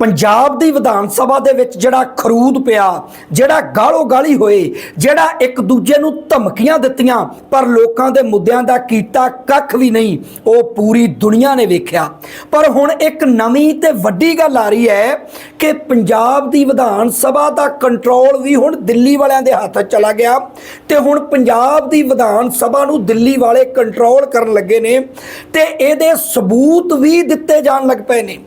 ਪੰਜਾਬ ਦੀ ਵਿਧਾਨ ਸਭਾ ਦੇ ਵਿੱਚ ਜਿਹੜਾ ਖਰੂਦ ਪਿਆ, ਜਿਹੜਾ ਗਾਲੋ ਗਾਲੀ ਹੋਏ, ਜਿਹੜਾ ਇੱਕ ਦੂਜੇ ਨੂੰ ਧਮਕੀਆਂ ਦਿੱਤੀਆਂ, ਪਰ ਲੋਕਾਂ ਦੇ ਮੁੱਦਿਆਂ ਦਾ ਕੀਤਾ ਕੱਖ ਵੀ ਨਹੀਂ, ਉਹ ਪੂਰੀ ਦੁਨੀਆ ਨੇ ਵੇਖਿਆ। ਪਰ ਹੁਣ ਇੱਕ ਨਵੀਂ ਤੇ ਵੱਡੀ ਗੱਲ ਆ ਰਹੀ ਹੈ ਕਿ ਪੰਜਾਬ ਦੀ ਵਿਧਾਨ ਸਭਾ ਦਾ ਕੰਟਰੋਲ ਵੀ ਹੁਣ ਦਿੱਲੀ ਵਾਲਿਆਂ ਦੇ ਹੱਥ ਚਲਾ ਗਿਆ ਤੇ ਹੁਣ ਪੰਜਾਬ ਦੀ ਵਿਧਾਨ ਸਭਾ ਨੂੰ ਦਿੱਲੀ ਵਾਲੇ ਕੰਟਰੋਲ ਕਰਨ ਲੱਗੇ ਨੇ ਤੇ ਇਹਦੇ ਸਬੂਤ ਵੀ ਦਿੱਤੇ ਜਾਣ ਲੱਗ ਪਏ ਨੇ।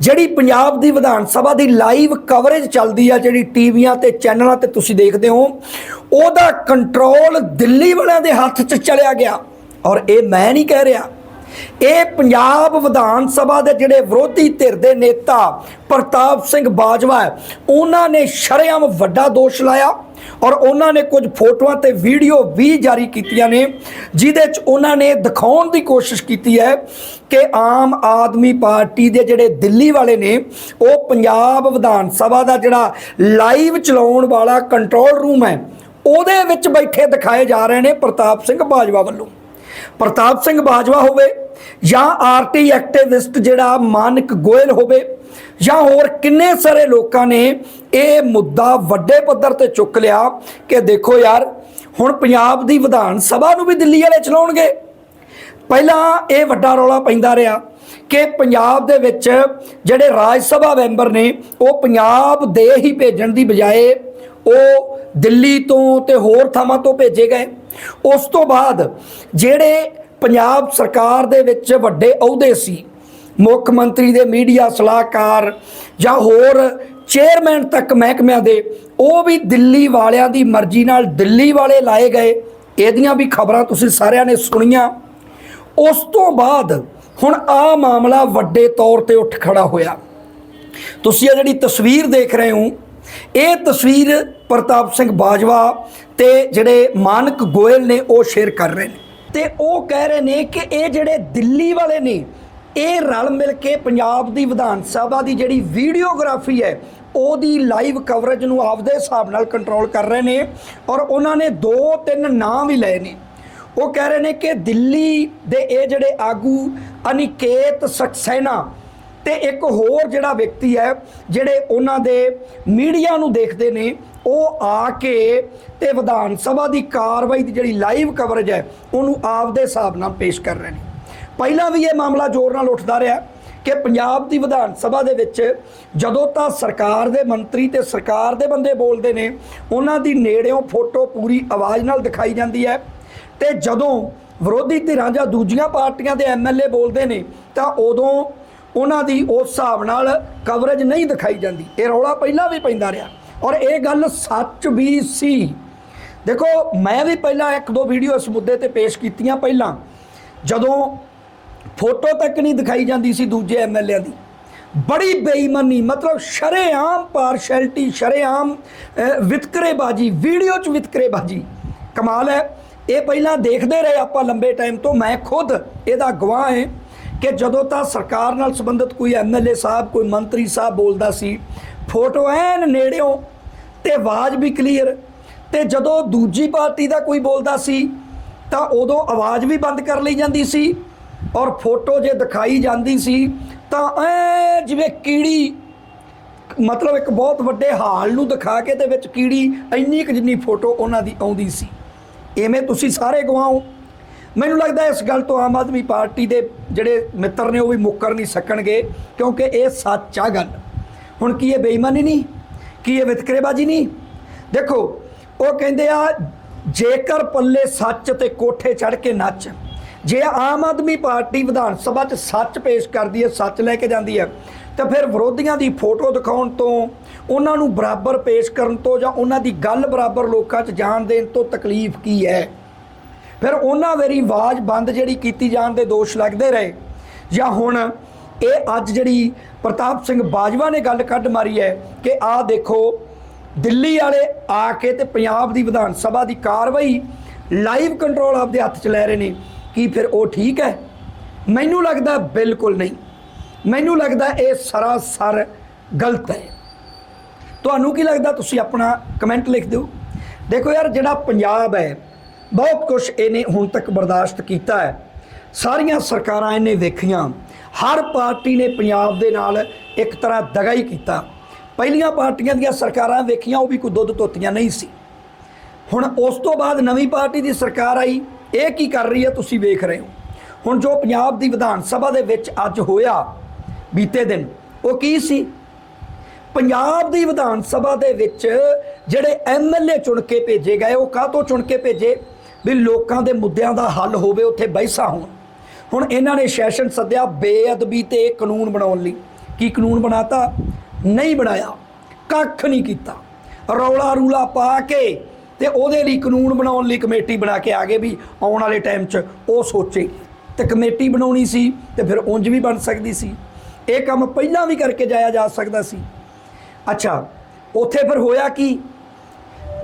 ਜਿਹੜੀ ਪੰਜਾਬ ਦੀ ਵਿਧਾਨ ਸਭਾ ਦੀ ਲਾਈਵ ਕਵਰੇਜ ਚੱਲਦੀ ਆ, ਜਿਹੜੀ ਟੀਵੀਆਂ ਤੇ ਚੈਨਲਾਂ ਤੇ ਤੁਸੀਂ ਦੇਖਦੇ ਹੋ, ਉਹਦਾ ਕੰਟਰੋਲ ਦਿੱਲੀ ਵਾਲਿਆਂ ਦੇ ਹੱਥ 'ਚ ਚਲਿਆ ਗਿਆ। ਔਰ ਇਹ ਮੈਂ ਨਹੀਂ ਕਹਿ ਰਿਹਾ ਇਹ ਪੰਜਾਬ ਵਿਧਾਨ ਸਭਾ ਦੇ ਜਿਹੜੇ ਵਿਰੋਧੀ ਧਿਰ ਦੇ ਨੇਤਾ ਪ੍ਰਤਾਪ ਸਿੰਘ ਬਾਜਵਾ ਹੈ, ਉਹਨਾਂ ਨੇ ਸ਼ਰੇਆਮ ਵੱਡਾ ਦੋਸ਼ ਲਾਇਆ ਔਰ ਉਹਨਾਂ ਨੇ ਕੁਝ ਫੋਟੋਆਂ ਤੇ ਵੀਡੀਓ ਵੀ ਜਾਰੀ ਕੀਤੀਆਂ ਨੇ ਜਿਦੇ 'ਚ ਉਹਨਾਂ ਨੇ ਦਿਖਾਉਣ ਦੀ ਕੋਸ਼ਿਸ਼ ਕੀਤੀ ਹੈ ਕਿ ਆਮ ਆਦਮੀ ਪਾਰਟੀ ਦੇ ਜਿਹੜੇ ਦਿੱਲੀ ਵਾਲੇ ਨੇ ਉਹ ਪੰਜਾਬ ਵਿਧਾਨ ਸਭਾ ਦਾ ਜਿਹੜਾ ਲਾਈਵ ਚਲਾਉਣ ਵਾਲਾ ਕੰਟਰੋਲ ਰੂਮ ਹੈ ਉਹਦੇ ਵਿੱਚ ਬੈਠੇ ਦਿਖਾਏ ਜਾ ਰਹੇ ਨੇ ਪ੍ਰਤਾਪ ਸਿੰਘ ਬਾਜਵਾ ਵੱਲੋਂ। ਪ੍ਰਤਾਪ ਸਿੰਘ ਬਾਜਵਾ ਹੋਵੇ ਜਾਂ ਆਰਟੀ ਐਕਟਿਵਿਸਟ ਜਿਹੜਾ ਮਾਨਕ ਗੋਇਲ ਹੋਵੇ ਜਾਂ ਹੋਰ ਕਿੰਨੇ ਸਾਰੇ ਲੋਕਾਂ ਨੇ ਇਹ ਮੁੱਦਾ ਵੱਡੇ ਪੱਧਰ ਤੇ ਚੁੱਕ ਲਿਆ ਕਿ ਦੇਖੋ ਯਾਰ, ਹੁਣ ਪੰਜਾਬ ਦੀ ਵਿਧਾਨ ਸਭਾ ਨੂੰ ਵੀ ਦਿੱਲੀ ਵਾਲੇ ਚਲਾਉਣਗੇ। ਪਹਿਲਾਂ ਇਹ ਵੱਡਾ ਰੌਲਾ ਪੈਂਦਾ ਰਿਹਾ ਕਿ ਪੰਜਾਬ ਦੇ ਵਿੱਚ ਜਿਹੜੇ ਰਾਜ ਸਭਾ ਮੈਂਬਰ ਨੇ, ਉਹ ਪੰਜਾਬ ਦੇ ਹੀ ਭੇਜਣ ਦੀ ਬਜਾਏ ਉਹ ਦਿੱਲੀ ਤੋਂ ਤੇ ਹੋਰ ਥਾਵਾਂ ਤੋਂ ਭੇਜੇ ਗਏ। ਉਸ ਤੋਂ ਬਾਅਦ ਜਿਹੜੇ ਪੰਜਾਬ ਸਰਕਾਰ ਦੇ ਵਿੱਚ ਵੱਡੇ ਅਹੁਦੇ ਸੀ, ਮੁੱਖ ਮੰਤਰੀ ਦੇ ਮੀਡੀਆ ਸਲਾਹਕਾਰ ਜਾਂ ਹੋਰ ਚੇਅਰਮੈਨ ਤੱਕ ਮਹਿਕਮਿਆਂ ਦੇ, ਉਹ ਵੀ ਦਿੱਲੀ ਵਾਲਿਆਂ ਦੀ ਮਰਜ਼ੀ ਨਾਲ ਦਿੱਲੀ ਵਾਲੇ ਲਾਏ ਗਏ। ਇਹਦੀਆਂ ਵੀ ਖਬਰਾਂ ਤੁਸੀਂ ਸਾਰਿਆਂ ਨੇ ਸੁਣੀਆਂ। ਉਸ ਤੋਂ ਬਾਅਦ ਹੁਣ ਆ ਮਾਮਲਾ ਵੱਡੇ ਤੌਰ ਤੇ ਉੱਠ ਖੜਾ ਹੋਇਆ। ਤੁਸੀਂ ਇਹ ਜਿਹੜੀ ਤਸਵੀਰ ਦੇਖ ਰਹੇ ਹੋ ਇਹ ਤਸਵੀਰ ਪ੍ਰਤਾਪ ਸਿੰਘ ਬਾਜਵਾ ਤੇ ਜਿਹੜੇ ਮਾਨਕ ਗੋਇਲ ਨੇ ਉਹ ਸ਼ੇਅਰ ਕਰ ਰਹੇ ਨੇ। ਤੇ ਉਹ ਕਹਿ ਰਹੇ ਨੇ ਕਿ ਇਹ ਜਿਹੜੇ ਦਿੱਲੀ ਵਾਲੇ ਨੇ, ਇਹ ਰਲ ਮਿਲ ਕੇ ਪੰਜਾਬ ਦੀ ਵਿਧਾਨ ਸਭਾ ਦੀ ਜਿਹੜੀ ਵੀਡੀਓਗ੍ਰਾਫੀ ਹੈ, ਉਹਦੀ ਲਾਈਵ ਕਵਰੇਜ ਨੂੰ ਆਪਦੇ ਹਿਸਾਬ ਨਾਲ ਕੰਟਰੋਲ ਕਰ ਰਹੇ ਨੇ ਔਰ ਉਹਨਾਂ ਨੇ ਦੋ ਤਿੰਨ ਨਾਂ ਵੀ ਲਏ ਨੇ। ਉਹ ਕਹਿ ਰਹੇ ਨੇ ਕਿ ਦਿੱਲੀ ਦੇ ਇਹ ਜਿਹੜੇ ਆਗੂ ਅਨਿਕੇਤ ਸਕਸੈਨਾ ਤੇ ਇੱਕ ਹੋਰ ਜਿਹੜਾ ਵਿਅਕਤੀ ਹੈ, ਜਿਹੜੇ ਉਹਨਾਂ ਦੇ ਮੀਡੀਆ ਨੂੰ ਦੇਖਦੇ ਨੇ, ਉਹ ਆ ਕੇ ਤੇ ਵਿਧਾਨ ਸਭਾ ਦੀ ਕਾਰਵਾਈ ਦੀ ਜਿਹੜੀ ਲਾਈਵ ਕਵਰੇਜ ਹੈ, ਉਹਨੂੰ ਆਪਦੇ ਹਿਸਾਬ ਨਾਲ ਪੇਸ਼ ਕਰ ਰਹੇ ਨੇ। ਪਹਿਲਾਂ ਵੀ ਇਹ ਮਾਮਲਾ ਜ਼ੋਰ ਨਾਲ ਉੱਠਦਾ ਰਿਹਾ ਕਿ ਪੰਜਾਬ ਦੀ ਵਿਧਾਨ ਸਭਾ ਦੇ ਵਿੱਚ ਜਦੋਂ ਤਾਂ ਸਰਕਾਰ ਦੇ ਮੰਤਰੀ ਤੇ ਸਰਕਾਰ ਦੇ ਬੰਦੇ ਬੋਲਦੇ ਨੇ, ਉਹਨਾਂ ਦੀ ਨੇੜਿਓਂ ਫੋਟੋ ਪੂਰੀ ਆਵਾਜ਼ ਨਾਲ ਦਿਖਾਈ ਜਾਂਦੀ ਹੈ ਤੇ ਜਦੋਂ ਵਿਰੋਧੀ ਧਿਰਾਂ ਜਾਂ ਦੂਜੀਆਂ ਪਾਰਟੀਆਂ ਦੇ ਐਮਐਲਏ ਬੋਲਦੇ ਨੇ, ਤਾਂ ਉਦੋਂ ਉਹਨਾਂ ਦੀ ਉਸ ਹਿਸਾਬ ਨਾਲ ਕਵਰੇਜ ਨਹੀਂ ਦਿਖਾਈ ਜਾਂਦੀ। ਇਹ ਰੌਲਾ ਪਹਿਲਾਂ ਵੀ ਪੈਂਦਾ ਰਿਹਾ। ਔਰ ਇਹ ਗੱਲ ਸੱਚ ਵੀ ਸੀ। ਦੇਖੋ, ਮੈਂ ਵੀ ਪਹਿਲਾਂ ਇੱਕ ਦੋ ਵੀਡੀਓ ਇਸ ਮੁੱਦੇ ਤੇ ਪੇਸ਼ ਕੀਤੀਆਂ ਪਹਿਲਾਂ। ਜਦੋਂ ਫੋਟੋ ਤੱਕ ਨਹੀਂ ਦਿਖਾਈ ਜਾਂਦੀ ਸੀ ਦੂਜੇ ਐਮਐਲਏ ਦੀ। ਬੜੀ ਬੇਈਮਾਨੀ, ਮਤਲਬ ਸ਼ਰੇਆਮ ਪਾਰਸ਼ੈਲਿਟੀ ਸ਼ਰੇਆਮ ਵਿਤਕਰੇਬਾਜ਼ੀ ਵੀਡੀਓ 'ਚ ਵਿਤਕਰੇਬਾਜ਼ੀ। ਕਮਾਲ ਹੈ। ਇਹ ਪਹਿਲਾਂ ਦੇਖਦੇ ਰਹੇ ਆਪਾਂ ਲੰਬੇ ਟਾਈਮ ਤੋਂ। ਮੈਂ ਖੁਦ ਇਹਦਾ ਗਵਾਹ ਹਾਂ। ਕਿ ਜਦੋਂ ਤਾਂ ਸਰਕਾਰ ਨਾਲ ਸੰਬੰਧਿਤ ਕੋਈ ਐਮਐਲਏ ਸਾਹਿਬ, ਕੋਈ ਮੰਤਰੀ ਸਾਹਿਬ ਬੋਲਦਾ ਸੀ, ਫੋਟੋ ਐਨ ਨੇੜਿਓਂ ਤੇ ਆਵਾਜ਼ ਵੀ ਕਲੀਅਰ ਤੇ ਜਦੋਂ ਦੂਜੀ ਪਾਰਟੀ ਦਾ ਕੋਈ ਬੋਲਦਾ ਸੀ, ਤਾਂ ਉਦੋਂ ਆਵਾਜ਼ ਵੀ ਬੰਦ ਕਰ ਲਈ ਜਾਂਦੀ ਸੀ ਔਰ ਫੋਟੋ ਜੇ ਦਿਖਾਈ ਜਾਂਦੀ ਸੀ, ਤਾਂ ਐ ਜਿਵੇਂ ਕੀੜੀ, ਮਤਲਬ ਇੱਕ ਬਹੁਤ ਵੱਡੇ ਹਾਲ ਨੂੰ ਦਿਖਾ ਕੇ ਤੇ ਵਿੱਚ ਕੀੜੀ ਇੰਨੀ ਕੁ ਜਿੰਨੀ ਫੋਟੋ ਉਹਨਾਂ ਦੀ ਆਉਂਦੀ ਸੀ। ਐਵੇਂ ਤੁਸੀਂ ਸਾਰੇ ਗਵਾਓ ਮੈਨੂੰ ਲੱਗਦਾ ਇਸ ਗੱਲ ਤੋਂ ਆਮ ਆਦਮੀ ਪਾਰਟੀ ਦੇ ਜਿਹੜੇ ਮਿੱਤਰ ਨੇ ਉਹ ਵੀ ਮੁੱਕਰ ਨਹੀਂ ਸਕਣਗੇ, ਕਿਉਂਕਿ ਇਹ ਸੱਚ ਆ ਗੱਲ। ਹੁਣ ਕੀ ਇਹ ਬੇਈਮਾਨੀ ਨਹੀਂ? ਕੀ ਇਹ ਵਿਤਕਰੇਬਾਜ਼ੀ ਨਹੀਂ? ਦੇਖੋ, ਉਹ ਕਹਿੰਦੇ ਆ, ਜੇਕਰ ਪੱਲੇ ਸੱਚ ਤੇ ਕੋਠੇ ਚੜ ਕੇ ਨੱਚ, ਜੇ ਆਮ ਆਦਮੀ ਪਾਰਟੀ ਵਿਧਾਨ ਸਭਾ 'ਚ ਸੱਚ ਪੇਸ਼ ਕਰਦੀ ਹੈ, ਸੱਚ ਲੈ ਕੇ ਜਾਂਦੀ ਹੈ, ਤਾਂ ਫਿਰ ਵਿਰੋਧੀਆਂ ਦੀ ਫੋਟੋ ਦਿਖਾਉਣ ਤੋਂ, ਉਹਨਾਂ ਨੂੰ ਬਰਾਬਰ ਪੇਸ਼ ਕਰਨ ਤੋਂ ਜਾਂ ਉਹਨਾਂ ਦੀ ਗੱਲ ਬਰਾਬਰ ਲੋਕਾਂ 'ਚ ਜਾਣ ਦੇਣ ਤੋਂ ਤਕਲੀਫ ਕੀ ਹੈ? ਫਿਰ ਉਹਨਾਂ ਵੇਰੀ ਆਵਾਜ਼ ਬੰਦ ਜਿਹੜੀ ਕੀਤੀ ਜਾਣ ਦੇ ਦੋਸ਼ ਲੱਗਦੇ ਰਹੇ। ਜਾਂ ਹੁਣ ਇਹ ਅੱਜ ਜਿਹੜੀ ਪ੍ਰਤਾਪ ਸਿੰਘ ਬਾਜਵਾ ਨੇ ਗੱਲ ਕੱਢ ਮਾਰੀ ਹੈ ਕਿ ਆਹ ਦੇਖੋ, ਦਿੱਲੀ ਵਾਲੇ ਆ ਕੇ ਤੇ ਪੰਜਾਬ ਦੀ ਵਿਧਾਨ ਸਭਾ ਦੀ ਕਾਰਵਾਈ ਲਾਈਵ ਕੰਟਰੋਲ ਆਪਦੇ ਹੱਥ 'ਚ ਲੈ ਰਹੇ ਨੇ। ਕੀ ਫਿਰ ਉਹ ਠੀਕ ਹੈ? ਮੈਨੂੰ ਲੱਗਦਾ ਬਿਲਕੁਲ ਨਹੀਂ। ਮੈਨੂੰ ਲੱਗਦਾ ਇਹ ਸਰਾਸਰ ਗਲਤ ਹੈ। ਤੁਹਾਨੂੰ ਕੀ ਲੱਗਦਾ? ਤੁਸੀਂ ਆਪਣਾ ਕਮੈਂਟ ਲਿਖ ਦਿਓ। ਦੇਖੋ ਯਾਰ, ਜਿਹੜਾ ਪੰਜਾਬ ਹੈ ਬਹੁਤ ਕੁਝ ਇਹਨੇ ਹੁਣ ਤੱਕ ਬਰਦਾਸ਼ਤ ਕੀਤਾ ਹੈ। ਸਾਰੀਆਂ ਸਰਕਾਰਾਂ ਇਹਨੇ ਵੇਖੀਆਂ। ਹਰ ਪਾਰਟੀ ਨੇ ਪੰਜਾਬ ਦੇ ਨਾਲ ਇੱਕ ਤਰ੍ਹਾਂ ਦਗਾ ਹੀ ਕੀਤਾ। ਪਹਿਲੀਆਂ ਪਾਰਟੀਆਂ ਦੀਆਂ ਸਰਕਾਰਾਂ ਵੇਖੀਆਂ, ਉਹ ਵੀ ਕੋਈ ਦੁੱਧ ਧੋਤੀਆਂ ਨਹੀਂ ਸੀ। ਹੁਣ ਉਸ ਤੋਂ ਬਾਅਦ ਨਵੀਂ ਪਾਰਟੀ ਦੀ ਸਰਕਾਰ ਆਈ। ਇਹ ਕੀ ਕਰ ਰਹੀ ਹੈ, ਤੁਸੀਂ ਵੇਖ ਰਹੇ ਹੋ। ਹੁਣ ਜੋ ਪੰਜਾਬ ਦੀ ਵਿਧਾਨ ਸਭਾ ਦੇ ਵਿੱਚ ਅੱਜ ਹੋਇਆ, ਬੀਤੇ ਦਿਨ, ਉਹ ਕੀ ਸੀ? ਪੰਜਾਬ ਦੀ ਵਿਧਾਨ ਸਭਾ ਦੇ ਵਿੱਚ ਜਿਹੜੇ ਐਮਐਲਏ ਚੁਣ ਕੇ ਭੇਜੇ ਗਏ, ਉਹ ਕਾਹ ਤੋਂ ਚੁਣ ਕੇ ਭੇਜੇ? ਵੀ ਲੋਕਾਂ ਦੇ ਮੁੱਦਿਆਂ ਦਾ ਹੱਲ ਹੋਵੇ ਉੱਥੇ ਬਹਿਸਾ ਹੋਣ। ਹੁਣ ਇਹਨਾਂ ਨੇ ਸੈਸ਼ਨ ਸੱਦਿਆ ਬੇਅਦਬੀ ਤੇ ਕਾਨੂੰਨ ਬਣਾਉਣ ਲਈ। ਕੀ ਕਾਨੂੰਨ ਬਣਾਤਾ? ਨਹੀਂ ਬਣਾਇਆ। ਕੱਖ ਨਹੀਂ ਕੀਤਾ। ਰੌਲਾ ਰੂਲਾ ਪਾ ਕੇ ਤੇ ਉਹਦੇ ਲਈ ਕਾਨੂੰਨ ਬਣਾਉਣ ਲਈ ਕਮੇਟੀ ਬਣਾ ਕੇ ਆ ਗਏ ਵੀ ਆਉਣ ਵਾਲੇ ਟਾਈਮ 'ਚ ਉਹ ਸੋਚੇ। ਤੇ ਕਮੇਟੀ ਬਣਾਉਣੀ ਸੀ ਤੇ ਫਿਰ ਉਂਝ ਵੀ ਬਣ ਸਕਦੀ ਸੀ। ਇਹ ਕੰਮ ਪਹਿਲਾਂ ਵੀ ਕਰਕੇ ਜਾਇਆ ਜਾ ਸਕਦਾ ਸੀ। ਅੱਛਾ, ਉੱਥੇ ਫਿਰ ਹੋਇਆ ਕੀ?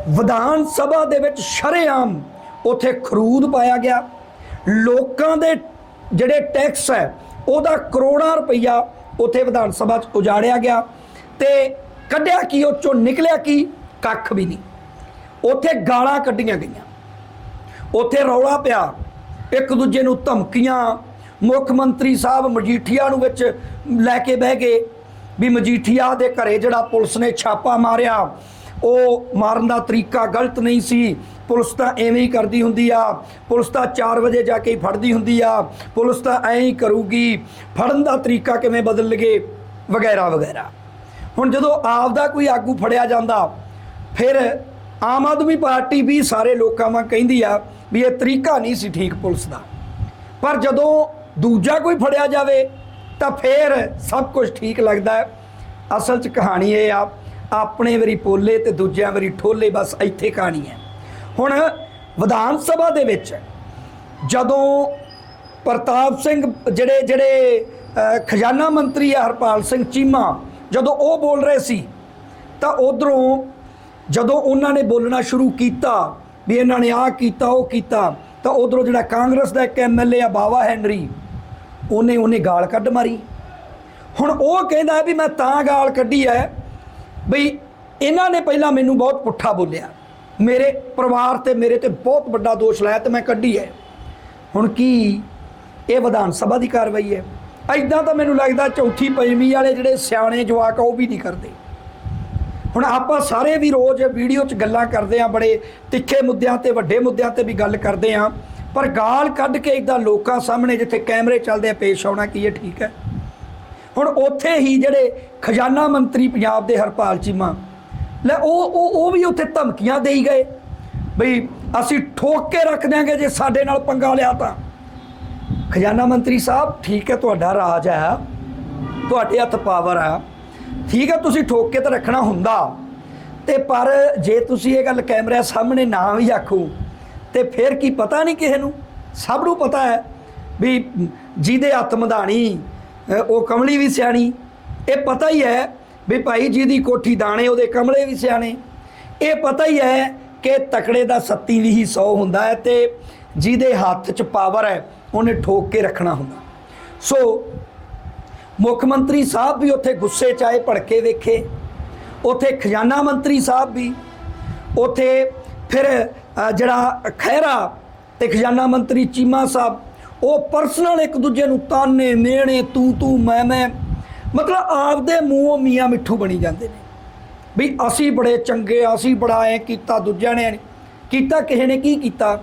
ਵਿਧਾਨ ਸਭਾ ਦੇ ਵਿੱਚ ਸ਼ਰੇਆਮ ਉੱਥੇ ਖਰੂਦ ਪਾਇਆ ਗਿਆ। ਲੋਕਾਂ ਦੇ ਜਿਹੜੇ ਟੈਕਸ ਹੈ, ਉਹਦਾ ਕਰੋੜਾਂ ਰੁਪਈਆ ਉੱਥੇ ਵਿਧਾਨ ਸਭਾ 'ਚ ਉਜਾੜਿਆ ਗਿਆ ਤੇ ਕੱਢਿਆ ਕੀ, ਉਹ ਚੋਂ ਨਿਕਲਿਆ ਕੀ, ਕੱਖ ਵੀ ਨਹੀਂ। ਉੱਥੇ ਗਾਲਾਂ ਕੱਢੀਆਂ ਗਈਆਂ। ਉੱਥੇ ਰੌਲਾ ਪਿਆ, ਇੱਕ ਦੂਜੇ ਨੂੰ ਧਮਕੀਆਂ, ਮੁੱਖ ਮੰਤਰੀ ਸਾਹਿਬ ਮਜੀਠੀਆ ਨੂੰ ਵਿੱਚ ਲੈ ਕੇ ਬਹਿ ਗਏ ਵੀ ਮਜੀਠੀਆ ਦੇ ਘਰੇ ਜਿਹੜਾ ਪੁਲਿਸ ਨੇ ਛਾਪਾ ਮਾਰਿਆ ਉਹ ਮਾਰਨ ਦਾ ਤਰੀਕਾ ਗਲਤ ਨਹੀਂ ਸੀ। ਪੁਲਿਸ ਤਾਂ ਐਵੇਂ ਹੀ ਕਰਦੀ ਹੁੰਦੀ ਆ। ਪੁਲਿਸ ਤਾਂ 4 ਵਜੇ ਜਾ ਕੇ ਹੀ ਫੜਦੀ ਹੁੰਦੀ ਆ। ਪੁਲਿਸ ਤਾਂ ਐਂ ਹੀ ਕਰੂਗੀ। ਫੜਨ ਦਾ ਤਰੀਕਾ ਕਿਵੇਂ ਬਦਲ ਲਗੇ ਵਗੈਰਾ ਵਗੈਰਾ। ਹੁਣ ਜਦੋਂ ਆਪ ਦਾ ਕੋਈ ਆਗੂ ਫੜਿਆ ਜਾਂਦਾ, ਫਿਰ ਆਮ ਆਦਮੀ ਪਾਰਟੀ ਵੀ ਸਾਰੇ ਲੋਕਾਂ ਵਾਂ ਕਹਿੰਦੀ ਆ ਵੀ ਇਹ ਤਰੀਕਾ ਨਹੀਂ ਸੀ ਠੀਕ ਪੁਲਿਸ ਦਾ। ਪਰ ਜਦੋਂ ਦੂਜਾ ਕੋਈ ਫੜਿਆ ਜਾਵੇ, ਤਾਂ ਫਿਰ ਸਭ ਕੁਝ ਠੀਕ ਲੱਗਦਾ। ਅਸਲ 'ਚ ਕਹਾਣੀ ਇਹ ਆ ਆਪਣੇ ਵਾਰੀ ਪੋਲੇ ਤੇ ਦੂਜਿਆਂ ਵਾਰੀ ਠੋਲੇ ਬਸ ਇੱਥੇ ਕਹਾਣੀ ਹੈ। ਹੁਣ ਵਿਧਾਨ ਸਭਾ ਦੇ ਵਿੱਚ ਜਦੋਂ ਪ੍ਰਤਾਪ ਸਿੰਘ ਜਿਹੜੇ ਜਿਹੜੇ ਖਜ਼ਾਨਾ ਮੰਤਰੀ ਆ ਹਰਪਾਲ ਸਿੰਘ ਚੀਮਾ, ਜਦੋਂ ਉਹ ਬੋਲ ਰਹੇ ਸੀ, ਤਾਂ ਉਧਰੋਂ ਜਦੋਂ ਉਹਨਾਂ ਨੇ ਬੋਲਣਾ ਸ਼ੁਰੂ ਕੀਤਾ ਵੀ ਇਹਨਾਂ ਨੇ ਆਹ ਕੀਤਾ, ਉਹ ਕੀਤਾ, ਤਾਂ ਉਧਰੋਂ ਜਿਹੜਾ ਕਾਂਗਰਸ ਦਾ ਇੱਕ ਐਮਐਲਏ ਆ ਬਾਵਾ ਹੈਨਰੀ, ਉਹਨੇ ਉਹਨੇ ਗਾਲ ਕੱਢ ਮਾਰੀ। ਹੁਣ ਉਹ ਕਹਿੰਦਾ ਵੀ ਮੈਂ ਤਾਂ ਗਾਲ ਕੱਢੀ ਐ ਬਈ ਇਹਨਾਂ ਨੇ ਪਹਿਲਾਂ ਮੈਨੂੰ ਬਹੁਤ ਪੁੱਠਾ ਬੋਲਿਆ। ਮੇਰੇ ਪਰਿਵਾਰ ਤੇ ਮੇਰੇ ਤੇ ਬਹੁਤ ਵੱਡਾ ਦੋਸ਼ ਲਾਇਆ ਤੇ ਮੈਂ ਕੱਢੀ ਹੈ। ਹੁਣ ਕੀ ਇਹ ਵਿਧਾਨ ਸਭਾ ਦੀ ਕਾਰਵਾਈ ਹੈ? ਐਦਾਂ ਤਾਂ ਮੈਨੂੰ ਲੱਗਦਾ ਚੌਥੀ ਪੰਜਵੀਂ ਵਾਲੇ ਜਿਹੜੇ ਸਿਆਣੇ ਜਵਾਕ ਆ, ਉਹ ਵੀ ਨਹੀਂ ਕਰਦੇ। ਹੁਣ ਆਪਾਂ ਸਾਰੇ ਵੀ ਰੋਜ਼ ਵੀਡੀਓ 'ਚ ਗੱਲਾਂ ਕਰਦੇ ਆ ਬੜੇ ਤਿੱਖੇ ਮੁੱਦਿਆਂ ਤੇ, ਵੱਡੇ ਮੁੱਦਿਆਂ ਤੇ ਵੀ ਗੱਲ ਕਰਦੇ ਆ ਪਰ ਗਾਲ ਕੱਢ ਕੇ ਇਦਾਂ ਲੋਕਾਂ ਸਾਹਮਣੇ ਜਿੱਥੇ ਕੈਮਰੇ ਚੱਲਦੇ ਆ, ਪੇਸ਼ ਆਉਣਾ ਕੀ ਇਹ ਠੀਕ ਹੈ? ਹੁਣ ਉੱਥੇ ਹੀ ਜਿਹੜੇ ਖਜ਼ਾਨਾ ਮੰਤਰੀ ਪੰਜਾਬ ਦੇ ਹਰਪਾਲ ਚੀਮਾ, ਲੈ ਉਹ ਉਹ ਉਹ ਵੀ ਉੱਥੇ ਧਮਕੀਆਂ ਦੇਈ ਗਏ ਬਈ ਅਸੀਂ ਠੋਕ ਕੇ ਰੱਖ ਦਿਆਂਗੇ ਜੇ ਸਾਡੇ ਨਾਲ ਪੰਗਾ ਲਿਆ ਤਾਂ। ਖਜ਼ਾਨਾ ਮੰਤਰੀ ਸਾਹਿਬ, ਠੀਕ ਹੈ ਤੁਹਾਡਾ ਰਾਜ ਹੈ, ਤੁਹਾਡੇ ਹੱਥ ਪਾਵਰ ਆ ਠੀਕ ਹੈ ਤੁਸੀਂ ਠੋਕ ਕੇ ਤਾਂ ਰੱਖਣਾ ਹੁੰਦਾ। ਤੇ ਪਰ ਜੇ ਤੁਸੀਂ ਇਹ ਗੱਲ ਕੈਮਰੇ ਸਾਹਮਣੇ ਨਾ ਵੀ ਆਖੋ, ਤੇ ਫਿਰ ਕੀ ਪਤਾ ਨਹੀਂ ਕਿਸੇ ਨੂੰ? ਸਭ ਨੂੰ ਪਤਾ ਹੈ ਵੀ ਜਿਹਦੇ ਹੱਥ ਮਧਾਣੀ ਉਹ ਕਮਲੀ ਵੀ ਸਿਆਣੀ। ਇਹ ਪਤਾ ਹੀ ਹੈ ਵੀ ਭਾਈ ਜਿਹਦੀ ਕੋਠੀ ਦਾਣੇ, ਉਹਦੇ ਕਮਲੇ ਵੀ ਸਿਆਣੇ। ਇਹ ਪਤਾ ਹੀ ਹੈ ਕਿ ਤਕੜੇ ਦਾ ਸੱਤੀ ਵੀ ਹੀ 100 ਹੁੰਦਾ ਹੈ ਤੇ ਜਿਹਦੇ ਹੱਥ 'ਚ ਪਾਵਰ ਹੈ, ਉਹਨੇ ਠੋਕ ਕੇ ਰੱਖਣਾ ਹੁੰਦਾ। ਸੋ ਮੁੱਖ ਮੰਤਰੀ ਸਾਹਿਬ ਵੀ ਉੱਥੇ ਗੁੱਸੇ ਚ ਆਏ, ਭੜਕੇ ਵੇਖੇ। ਉੱਥੇ ਖਜ਼ਾਨਾ ਮੰਤਰੀ ਸਾਹਿਬ ਵੀ। ਉੱਥੇ ਫਿਰ ਜਿਹੜਾ ਖਹਿਰਾ ਤੇ ਖਜ਼ਾਨਾ ਮੰਤਰੀ ਚੀਮਾ ਸਾਹਿਬ ਉਹ ਪਰਸਨਲ ਇੱਕ ਦੂਜੇ ਨੂੰ ਤਾਨੇ ਮੇਣੇ ਤੂੰ ਤੂੰ, ਮੈਂ ਮੈਂ। ਮਤਲਬ ਆਪਦੇ ਮੂੰਹੋਂ ਮੀਆਂ ਮਿੱਠੂ ਬਣੀ ਜਾਂਦੇ ਨੇ। ਵੀ ਅਸੀਂ ਬੜੇ ਚੰਗੇ ਅਸੀਂ ਬੜਾ ਐ ਕੀਤਾ, ਦੂਜਿਆਂ ਨੇ ਕੀਤਾ ਕਿਸੇ ਨੇ ਕੀ ਕੀਤਾ?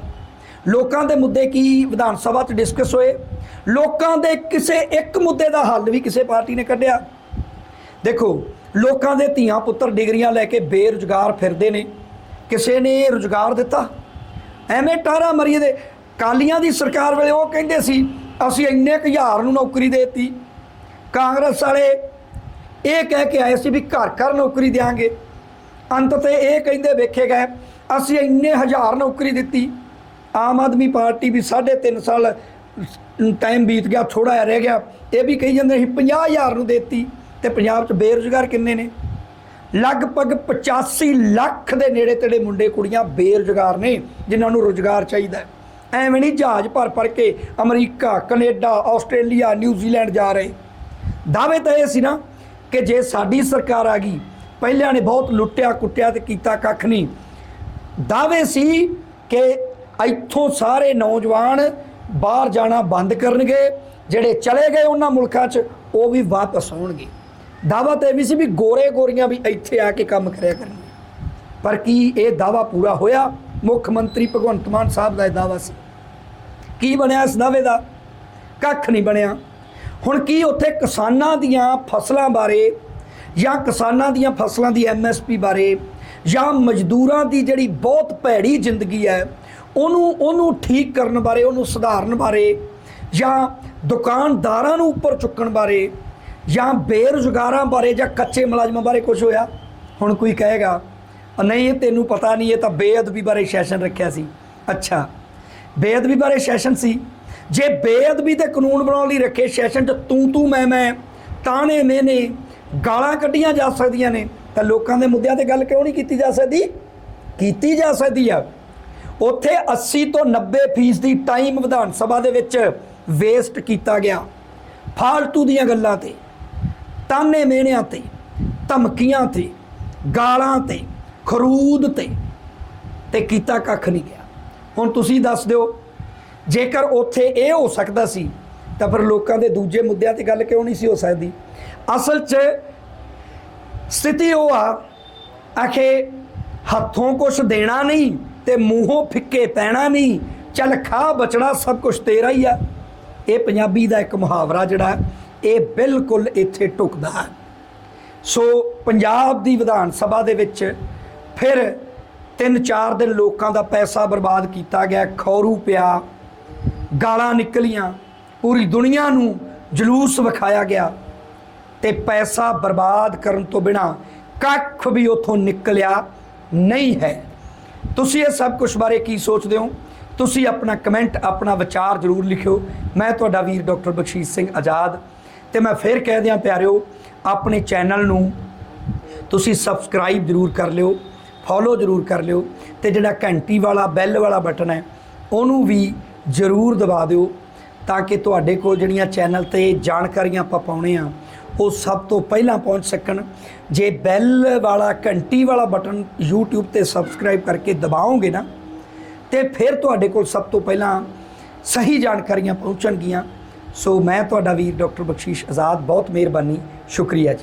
ਲੋਕਾਂ ਦੇ ਮੁੱਦੇ ਕੀ ਵਿਧਾਨ ਸਭਾ 'ਚ ਡਿਸਕਸ ਹੋਏ? ਲੋਕਾਂ ਦੇ ਕਿਸੇ ਇੱਕ ਮੁੱਦੇ ਦਾ ਹੱਲ ਵੀ ਕਿਸੇ ਪਾਰਟੀ ਨੇ ਕੱਢਿਆ? ਦੇਖੋ, ਲੋਕਾਂ ਦੇ ਧੀਆਂ ਪੁੱਤਰ ਡਿਗਰੀਆਂ ਲੈ ਕੇ ਬੇਰੁਜ਼ਗਾਰ ਫਿਰਦੇ ਨੇ। ਕਿਸੇ ਨੇ ਰੁਜ਼ਗਾਰ ਦਿੱਤਾ? ਐਵੇਂ ਟਾਰਾ ਮਰੀਏ ਦੇ। ਕਾਲੀਆਂ ਦੀ ਸਰਕਾਰ ਵੇਲੇ ਉਹ ਕਹਿੰਦੇ ਸੀ, ਅਸੀਂ ਇੰਨੇ ਕੁ ਹਜ਼ਾਰ ਨੂੰ ਨੌਕਰੀ ਦੇਤੀ। ਕਾਂਗਰਸ ਵਾਲੇ ਇਹ ਕਹਿ ਕੇ ਆਏ ਸੀ ਵੀ ਘਰ ਘਰ ਨੌਕਰੀ ਦੇਾਂਗੇ ਅੰਤ ਤੇ ਇਹ ਕਹਿੰਦੇ ਵੇਖੇ ਗਏ, ਅਸੀਂ ਇੰਨੇ ਹਜ਼ਾਰ ਨੌਕਰੀ ਦਿੱਤੀ। ਆਮ ਆਦਮੀ ਪਾਰਟੀ ਵੀ 3.5 ਸਾਲ ਟਾਈਮ ਬੀਤ ਗਿਆ ਥੋੜਾ ਜਿਹਾ ਰਹਿ ਗਿਆ। ਇਹ ਵੀ ਕਹੀ ਜਾਂਦੇ ਸੀ 50000 ਨੂੰ ਦਿੱਤੀ ਤੇ ਪੰਜਾਬ 'ਚ ਬੇਰੁਜ਼ਗਾਰ ਕਿੰਨੇ ਨੇ? ਲਗਭਗ 85 ਲੱਖ ਦੇ ਨੇੜੇ ਤੇੜੇ ਮੁੰਡੇ ਕੁੜੀਆਂ ਬੇਰੁਜ਼ਗਾਰ ਨੇ, ਜਿਨ੍ਹਾਂ ਨੂੰ ਰੁਜ਼ਗਾਰ ਚਾਹੀਦਾ ਹੈ। ਐਵੇਂ ਨਹੀਂ ਜਹਾਜ਼ ਭਰ ਭਰ ਕੇ America, Canada, Australia New Zealand ਜਾ ਰਹੇ। ਦਾਅਵੇ ਤਾਂ ਇਹ ਸੀ ਨਾ ਕਿ ਜੇ ਸਾਡੀ ਸਰਕਾਰ ਆ ਗਈ, ਪਹਿਲਿਆਂ ਨੇ ਬਹੁਤ ਲੁੱਟਿਆ ਕੁੱਟਿਆ ਤੇ ਕੀਤਾ ਕੱਖ ਨਹੀਂ। ਦਾਅਵੇ ਸੀ ਕਿ ਇੱਥੋਂ ਸਾਰੇ ਨੌਜਵਾਨ ਬਾਹਰ ਜਾਣਾ ਬੰਦ ਕਰਨਗੇ, ਜਿਹੜੇ ਚਲੇ ਗਏ ਉਹਨਾਂ ਮੁਲਕਾਂ 'ਚ, ਉਹ ਵੀ ਵਾਪਸ ਆਉਣਗੇ। ਦਾਵਾ ਤੇ ਵੀ ਸੀ ਵੀ ਗੋਰੇ ਗੋਰੀਆਂ ਵੀ ਇੱਥੇ ਆ ਕੇ ਕੰਮ ਕਰਿਆ ਕਰਨਗੇ ਪਰ ਕੀ ਇਹ ਦਾਵਾ ਪੂਰਾ ਹੋਇਆ? ਮੁੱਖ ਮੰਤਰੀ ਭਗਵੰਤ ਮਾਨ ਸਾਹਿਬ ਦਾ ਇਹ ਦਾਵਾ ਸੀ। ਕੀ ਬਣਿਆ ਇਸ ਦਾਅਵੇ ਦਾ? ਕੱਖ ਨਹੀਂ ਬਣਿਆ। ਹੁਣ ਕੀ ਉੱਥੇ ਕਿਸਾਨਾਂ ਦੀਆਂ ਫਸਲਾਂ ਬਾਰੇ ਜਾਂ ਕਿਸਾਨਾਂ ਦੀਆਂ ਫਸਲਾਂ ਦੀ ਐਮਐਸਪੀ ਬਾਰੇ ਜਾਂ ਮਜ਼ਦੂਰਾਂ ਦੀ ਜਿਹੜੀ ਬਹੁਤ ਭੈੜੀ ਜ਼ਿੰਦਗੀ ਹੈ, ਉਹਨੂੰ ਉਹਨੂੰ ਠੀਕ ਕਰਨ ਬਾਰੇ, ਉਹਨੂੰ ਸੁਧਾਰਨ ਬਾਰੇ ਜਾਂ ਦੁਕਾਨਦਾਰਾਂ ਨੂੰ ਉੱਪਰ ਚੁੱਕਣ ਬਾਰੇ ਜਾਂ ਬੇਰੁਜ਼ਗਾਰਾਂ ਬਾਰੇ ਜਾਂ ਕੱਚੇ ਮੁਲਾਜ਼ਮਾਂ ਬਾਰੇ ਕੁਝ ਹੋਇਆ? ਹੁਣ ਕੋਈ ਕਹੇਗਾ, ਨਹੀਂ, ਇਹ ਤੈਨੂੰ ਪਤਾ ਨਹੀਂ, ਇਹ ਤਾਂ ਬੇਅਦਬੀ ਬਾਰੇ ਸੈਸ਼ਨ ਰੱਖਿਆ ਸੀ। ਅੱਛਾ। ਬੇਅਦਬੀ ਬਾਰੇ ਸੈਸ਼ਨ ਸੀ। ਜੇ ਬੇਅਦਬੀ ਦੇ ਕਾਨੂੰਨ ਬਣਾਉਣ ਲਈ ਰੱਖੇ ਸੈਸ਼ਨ 'ਚ ਤੂੰ ਤੂੰ ਮੈਂ ਮੈਂ, ਤਾਣੇ ਮੇਨੇ ਗਾਲਾਂ ਕੱਢੀਆਂ ਜਾ ਸਕਦੀਆਂ ਨੇ, ਤਾਂ ਲੋਕਾਂ ਦੇ ਮੁੱਦਿਆਂ ਤੇ ਗੱਲ ਕਿਉਂ ਨਹੀਂ ਕੀਤੀ ਜਾ ਸਕਦੀ? ਕੀਤੀ ਜਾ ਸਕਦੀ ਆ। ਉੱਥੇ 80 ਤੋਂ 90% ਫੀਸਦੀ ਟਾਈਮ ਵਿਧਾਨ ਸਭਾ ਦੇ ਵਿੱਚ ਵੇਸਟ ਕੀਤਾ ਗਿਆ। ਫਾਲਤੂ ਦੀਆਂ ਗੱਲਾਂ ਤੇ, ਤਾਨੇ ਮੇਣਿਆਂ ਤੇ, ਧਮਕੀਆਂ ਤੇ, ਗਾਲਾਂ ਤੇ, ਖਰੂਦ ਤੇ ਤੇ ਕੀਤਾ ਕੱਖ ਨਹੀਂ ਗਿਆ। ਹੁਣ ਤੁਸੀਂ ਦੱਸ ਦਿਓ, ਜੇਕਰ ਉੱਥੇ ਇਹ ਹੋ ਸਕਦਾ ਸੀ, ਤਾਂ ਫਿਰ ਲੋਕਾਂ ਦੇ ਦੂਜੇ ਮੁੱਦਿਆਂ ਤੇ ਗੱਲ ਕਿਉਂ ਨਹੀਂ ਸੀ ਹੋ ਸਕਦੀ? ਅਸਲ 'ਚ ਸਥਿਤੀ ਉਹ ਆ, ਆਖੇ ਹੱਥੋਂ ਕੁਛ ਦੇਣਾ ਨਹੀਂ ਤੇ ਮੂੰਹੋਂ ਫਿੱਕੇ ਪੈਣਾ ਨਹੀਂ, ਚੱਲ ਖਾ ਬਚਣਾ ਸਭ ਕੁਝ ਤੇਰਾ ਹੀ ਆ। ਇਹ ਪੰਜਾਬੀ ਦਾ ਇੱਕ ਮੁਹਾਵਰਾ ਜਿਹੜਾ, ਇਹ ਬਿਲਕੁਲ ਇੱਥੇ ਟੁਕਦਾ ਹੈ। ਸੋ ਪੰਜਾਬ ਦੀ ਵਿਧਾਨ ਸਭਾ ਦੇ ਵਿੱਚ ਫਿਰ ਤਿੰਨ ਚਾਰ ਦਿਨ ਲੋਕਾਂ ਦਾ ਪੈਸਾ ਬਰਬਾਦ ਕੀਤਾ ਗਿਆ, ਖੌਰੂ ਪਿਆ, ਗਾਲਾਂ ਨਿਕਲੀਆਂ, ਪੂਰੀ ਦੁਨੀਆ ਨੂੰ ਜਲੂਸ ਵਿਖਾਇਆ ਗਿਆ ਤੇ ਪੈਸਾ ਬਰਬਾਦ ਕਰਨ ਤੋਂ ਬਿਨਾ ਕੱਖ ਵੀ ਉਥੋਂ ਨਿਕਲਿਆ ਨਹੀਂ ਹੈ। ਤੁਸੀਂ ਇਹ ਸਭ ਕੁਝ ਬਾਰੇ ਕੀ ਸੋਚਦੇ ਹੋ? ਤੁਸੀਂ ਆਪਣਾ ਕਮੈਂਟ, ਆਪਣਾ ਵਿਚਾਰ ਜ਼ਰੂਰ ਲਿਖਿਓ। ਮੈਂ ਤੁਹਾਡਾ ਵੀਰ ਡਾਕਟਰ ਬਖਸ਼ੀਸ਼ ਸਿੰਘ ਆਜ਼ਾਦ ਤੇ ਮੈਂ ਫਿਰ ਕਹਿ ਦਿਆਂ ਪਿਆਰਿਓ, ਆਪਣੇ ਚੈਨਲ ਨੂੰ ਤੁਸੀਂ ਸਬਸਕ੍ਰਾਈਬ ਜ਼ਰੂਰ ਕਰ ਲਿਓ। ਫੋਲੋ ਜ਼ਰੂਰ ਕਰ ਲਿਓ ਤੇ ਜਿਹੜਾ ਘੰਟੀ ਵਾਲਾ, ਬੈਲ ਵਾਲਾ ਬਟਨ ਹੈ, ਉਹਨੂੰ ਵੀ ਜ਼ਰੂਰ ਦਬਾ ਦਿਓ ਤਾਂ ਕਿ ਤੁਹਾਡੇ ਕੋਲ ਜਿਹੜੀਆਂ ਚੈਨਲ ਤੇ ਜਾਣਕਾਰੀਆਂ ਆਪਾਂ ਪਾਉਣੇ ਆ, ਉਹ ਸਭ ਤੋਂ ਪਹਿਲਾਂ ਪਹੁੰਚ ਸਕਣ। ਜੇ ਬੈਲ ਵਾਲਾ, ਘੰਟੀ ਵਾਲਾ ਬਟਨ YouTube ਤੇ ਸਬਸਕ੍ਰਾਈਬ ਕਰਕੇ ਦਬਾਓਗੇ ਨਾ, ਤੇ ਫਿਰ ਤੁਹਾਡੇ ਕੋਲ ਸਭ ਤੋਂ ਪਹਿਲਾਂ ਸਹੀ ਜਾਣਕਾਰੀਆਂ ਪਹੁੰਚਣਗੀਆਂ। ਸੋ ਮੈਂ ਤੁਹਾਡਾ ਵੀਰ ਡਾਕਟਰ ਬਖਸ਼ੀਸ਼ ਆਜ਼ਾਦ, ਬਹੁਤ ਮਿਹਰਬਾਨੀ, ਸ਼ੁਕਰੀਆ ਜੀ।